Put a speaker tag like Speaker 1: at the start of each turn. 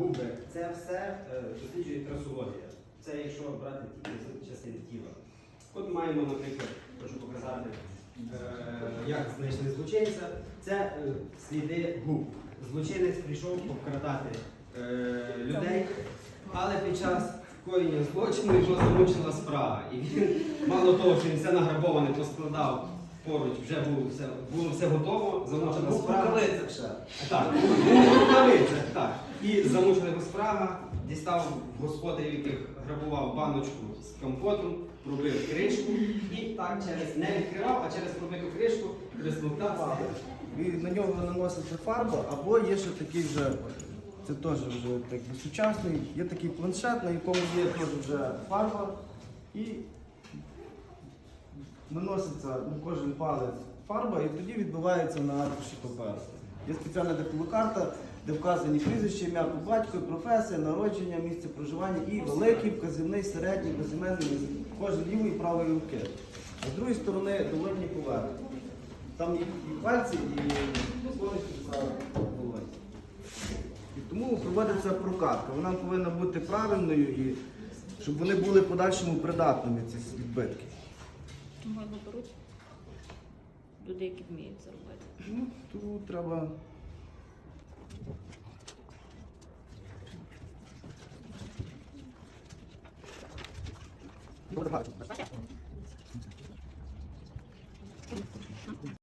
Speaker 1: губи. Це все е, досліджує трасологія. Це якщо брати тільки частини тіла. От маємо, наприклад, прошу показати, е, як знайшли злочинця. Це е, сліди губ. Злочинець прийшов покрадати е, людей, але під час коєння злочину його замучила справа. І він, мало того, що він все награбоване поскладав поруч, вже було все, було все готово, замучена справа. Так, був рукавицях, так. І замучена його справа, дістав господарів, яких грабував баночку з компотом, пробив кришку і так через не відкривав, а через пробиту кришку присмоктав.
Speaker 2: І на нього наноситься фарба, або є ще такий вже, це теж вже так сучасний, є такий планшет, на якому є теж вже фарба і наноситься на кожен палець фарба і тоді відбувається на аркуші паперу. Є спеціальна диплокарта, де вказані прізвище, ім'я по батькові, професія, народження, місце проживання і великий, вказівний, середній, безіменний, кожен лівої і правої руки. А з другої сторони долонні поверхні. Там і, і пальці, і повністю долонь. І тому проводиться прокатка. Вона повинна бути правильною і щоб вони були подальшому придатними, ці відбитки.
Speaker 3: Можна беруть люди, які вміють це робити.
Speaker 2: Ну, тут треба. 이거부터就르 쳐.